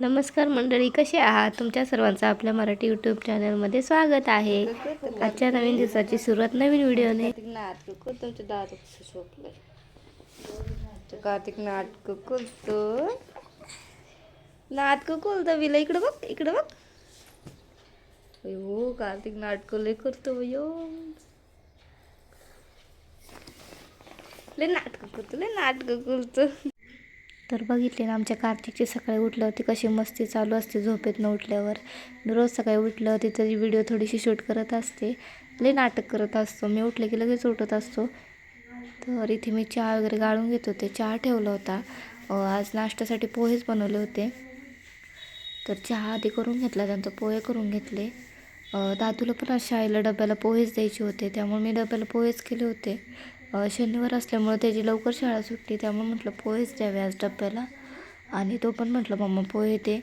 नमस्कार मंडळी कसे आहात? तुमच्या सर्वांचं आपल्या मराठी यूट्यूब चॅनलमध्ये स्वागत आहे. आजच्या नवीन दिवसाची सुरुवात नवीन व्हिडिओने. कार्तिक नाटक तुमच्या दादा कार्तिक नाटक करतो विला इकडं बघ इकडं बघ. हो कार्तिक नाटक लय करतो यो लय नाटक करतो लय नाटक करतो तर बघितले ना आमच्या कार्तिकची सकाळी उठल्यावरती कशी मस्ती चालू असते झोपेत न उठल्यावर. मी रोज सकाळी उठलं होती तरी व्हिडिओ थोडीशी शूट करत असते. लय नाटक करत असतो. मी उठले की लगेच उठत असतो. तर इथे मी चहा वगैरे गाळून घेत होते. चहा ठेवला होता. आज नाश्त्यासाठी पोहेच बनवले होते. तर चहा आधी करून घेतला त्यानंतर पोहे करून घेतले. दादूला पण आज शाळेला डब्याला पोहेच द्यायचे होते. त्यामुळे मी डब्याला पोहेच केले होते. शनिवार असल्यामुळे त्याची लवकर शाळा सुटली. त्यामुळे म्हटलं पोहेच द्यावे आज डब्याला. आणि तो पण म्हटलं मम्मा पोहे दे.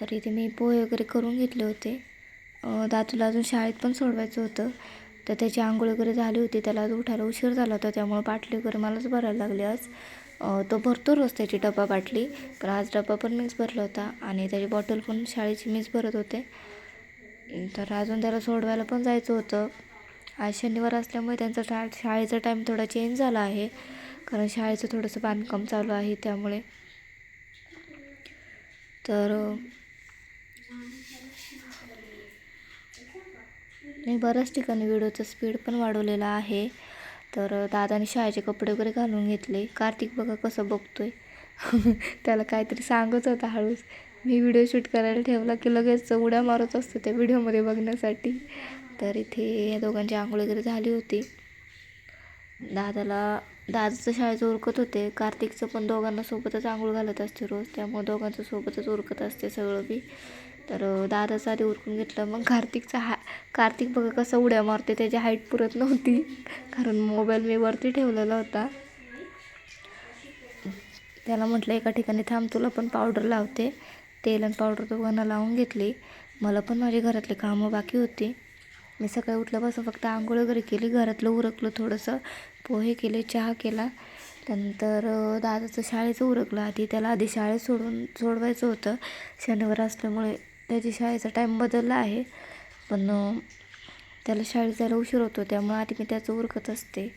तर इथे मी पोहे वगैरे करून घेतले होते. दातूला अजून शाळेत पण सोडवायचं होतं. तर त्याची आंघोळ वगैरे झाली होती. त्याला आज उठायला उशीर झाला होता. त्यामुळे बाटली वगैरे मलाच भरायला लागली आज. तो भरतो रोज त्याची डबा बाटली. पण आज डबा पण मीच भरला होता. आणि त्याची बॉटल पण शाळेची मीच भरत होते. तर अजून त्याला सोडवायला पण जायचं होतं. आज शनिवार असल्यामुळे त्यांचा टा शाळेचा टाईम थोडा चेंज झाला आहे. कारण शाळेचं थोडंसं बांधकाम चालू आहे त्यामुळे. तर मी बऱ्याच ठिकाणी व्हिडिओचं स्पीड पण वाढवलेला आहे. तर दादाने शाळेचे कपडे वगैरे घालून घेतले. कार्तिक बघा कसं बघतोय. त्याला काहीतरी सांगत होता हळूच. मी व्हिडिओ शूट करायला ठेवला की लगेच उड्या मारत असते त्या व्हिडिओमध्ये बघण्यासाठी. तर इथे या दोघांची आंघोळ वगैरे झाली होती. दादाला दादाचं शाळेचं उरकत होते. कार्तिकचं पण दोघांना सोबतच आंघोळ घालत असते रोज. त्यामुळे दोघांचं सोबतच उरकत असते सगळं बी. तर दादाचं आधी उरकून घेतलं. मग कार्तिकचा हा कार्तिक बघा कसं उड्या मारते. त्याची हाईट पुरत नव्हती. कारण मोबाईल मी वरती ठेवलेला होता. त्याला म्हटलं एका ठिकाणी थांब तुला पण पावडर लावते. तेल आणि पावडर दोघांना लावून घेतली. मला पण माझी घरातले कामं बाकी होती. मी सकाळी उठल्यापासून फक्त आंघोळ वगैरे केली. घरातलं उरकलं थोडंसं. पोहे केले चहा केला. त्यानंतर दादाचं शाळेचं उरकलं. आधी त्याला आधी शाळेत सोडून सोडवायचं होतं. शनिवार असल्यामुळे त्याची शाळेचा टाईम बदलला आहे. पण त्याला शाळेत जायला उशीर होतो. त्यामुळे आधी मी त्याचं उरकत असते.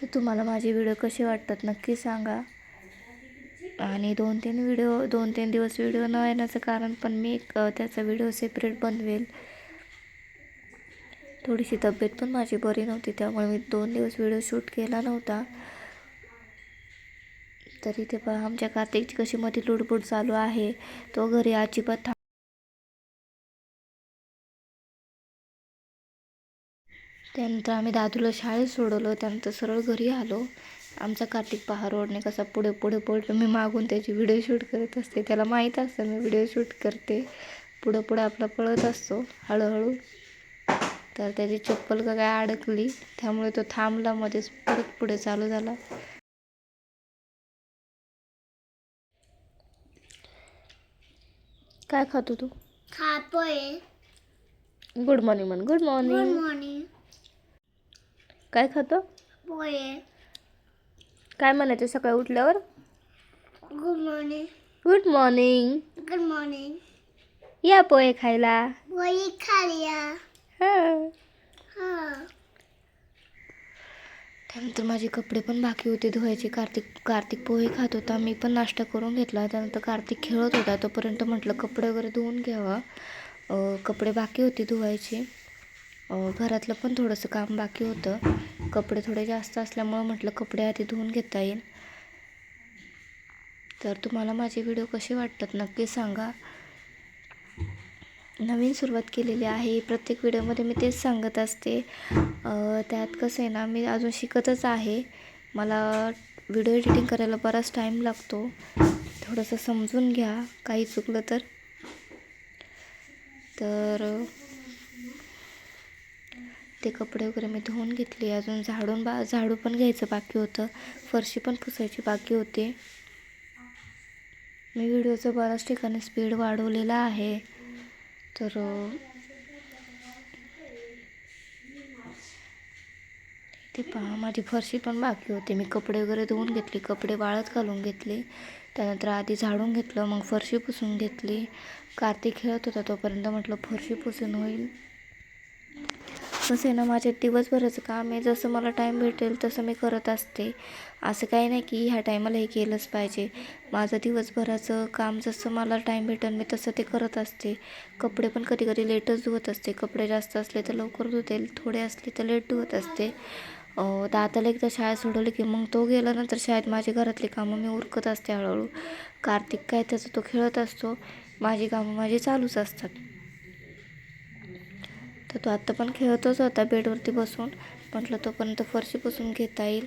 तर तुम्हाला माझे व्हिडिओ कसे वाटतात नक्की सांगा. आणि दोन तीन व्हिडिओ दोन तीन दिवस व्हिडिओ न येण्याचं कारण पण मी एक त्याचा व्हिडिओ सेपरेट बनवेल. थोडीशी तब्येत पण माझी बरी नव्हती त्यामुळे मी दोन दिवस व्हिडिओ शूट केला नव्हता. तर इथे पहा आमच्या कार्तिकची कशी मध्ये लुडबुड चालू आहे. तो घरी अजिबात थांब त्यानंतर आम्ही दादूला शाळेत सोडवलं त्यानंतर सरळ घरी आलो. आमचा कार्तिक पहा रोडने कसा पुढे पुढे पडलो मी मागून त्याची व्हिडिओ शूट करत असते. त्याला माहीत असतं मी व्हिडिओ शूट करते. पुढं पुढं आपला पळत असतो हळूहळू. तर त्याची चप्पल का काय अडकली. त्यामुळे तो थांबला मध्येच परत पुढे चालू झाला. काय खातो तू? पोहे गुड मॉर्निंग म्हण. गुड गुड मॉर्निंग मॉर्निंग काय खातो? पोहे. काय म्हणायचं सकाळी उठल्यावर? Good morning good morning good morning या पोहे खायला. पोहे खालिया हां. हा. त्यानंतर माझे कपडे पण बाकी होते धुवायचे. कार्तिक कार्तिक पोहे खात होता. मी पण नाश्ता करून घेतला. त्यानंतर कार्तिक खेळत होता. तोपर्यंत म्हटलं कपडे वगैरे धुवून घ्यावा. कपडे बाकी होते धुवायचे. घरातलं पण थोडंसं काम बाकी होतं. कपडे थोडे जास्त असल्यामुळं म्हटलं कपडे आधी धुवून घेता येईल. तर तुम्हाला माझे व्हिडिओ कसे वाटतात नक्की सांगा. नवीन सुरुवात केलेली आहे. प्रत्येक व्हिडिओमध्ये मी तेच सांगत असते. त्यात कसं आहे ना मी अजून शिकतच आहे. मला व्हिडिओ एडिटिंग करायला बराच टाईम लागतो. थोडंसं समजून घ्या. काही चुकलं तर. तर ते कपडे वगैरे मी धुवून घेतले. अजून झाडून बा झाडू पण घ्यायचं बाकी होतं. फरशी पण पुसायची बाकी होती. मी व्हिडिओचं बऱ्याच ठिकाणी स्पीड वाढवलेला आहे. तर ते पहा माझी फरशी पण बाकी होती. मी कपडे वगैरे धुवून घेतले कपडे वाळत घालून घेतले. त्यानंतर आधी झाडून घेतलं मग फरशी पुसून घेतली. कार्तिक खेळत होता तोपर्यंत म्हटलं फरशी पुसून होईल. कसं आहे ना माझे दिवसभराचं काम आहे. जसं मला टाईम भेटेल तसं मी करत असते. असं काही नाही की ह्या टायमाला हे केलंच पाहिजे. माझं दिवसभराचं काम जसं मला टाईम भेटेल मी तसं ते करत असते. कपडे पण कधी कधी लेटच धुवत असते. कपडे जास्त असले तर लवकर धुते थोडे असले तर लेट धुवत असते. दाताला दादाला एकदा शाळेत सोडवली की मग तो गेल्यानंतर शाळेत माझी घरातली कामं मी उरकत असते हळूहळू. कार्तिक काय त्याचं तो खेळत असतो. माझी कामं माझी चालूच असतात. तर तो आत्ता पण खेळतच होता बेडवरती बसून. म्हटलं तोपर्यंत फरशी पुसून घेता येईल.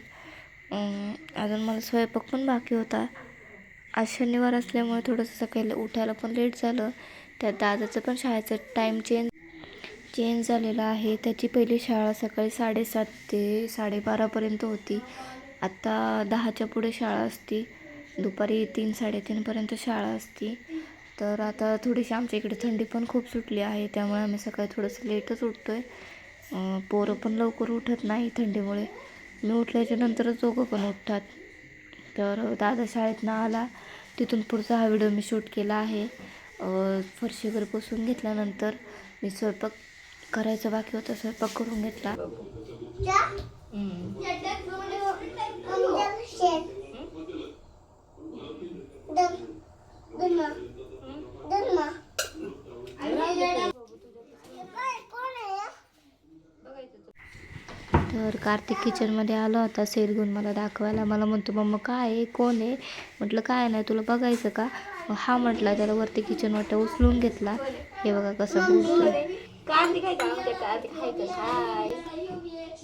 अजून मला स्वयंपाक पण बाकी होता. आज शनिवार असल्यामुळे थोडंसं सकाळी उठायला पण लेट झालं. त्या दादाचं पण शाळेचं टाईम चेंज चेंज झालेला आहे. त्याची पहिली शाळा सकाळी साडेसात ते साडेबारापर्यंत होती. आत्ता दहाच्या पुढे शाळा असती. दुपारी तीन साडेतीनपर्यंत शाळा असती. तर आता थोडीशी आमच्या इकडे थंडी पण खूप सुटली आहे त्यामुळे आम्ही सकाळी थोडंसं लेटच उठतो आहे पोरं पण लवकर उठत नाही थंडीमुळे. मी उठल्याच्या नंतरच दोघं पण उठतात. तर दादा शाळेतनं आला. तिथून पुढचा हा व्हिडिओ मी शूट केला आहे. फरशी वगैरे पुसून घेतल्यानंतर मी स्वयंपाक करायचं बाकी होतं स्वयंपाक करून घेतला. तर कार्तिक किचनमध्ये आला होता सेल घेऊन मला दाखवायला. मला म्हणतो मम्मा काय आहे? कोण आहे? म्हटलं काय नाही तुला बघायचं का? हा म्हटला त्याला वरती किचन वाटा उचलून घेतला. हे बघा कसं बोलतोय कार्तिक आहे का आमच्या? कार्तिक हाय का? हाय.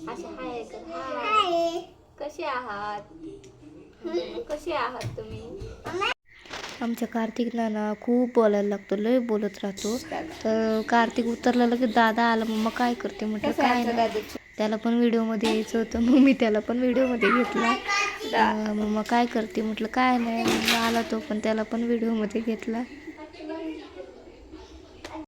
असे हाय का? हाय. कसे आहात? कसे आहात तुम्ही? आमच्या कार्तिकला ना खूप बोलायला लागतो लय बोलत राहतो. तर कार्तिक उतरला लगेच दादा आला. मम्मा काय करते? म्हटलं काय नाही. त्याला पण व्हिडिओमध्ये यायचं होतं. मग मी त्याला पण व्हिडिओमध्ये घेतला. मम्मा काय करते? म्हटलं काय नाही मग आला तो पण त्याला पण व्हिडिओमध्ये घेतला.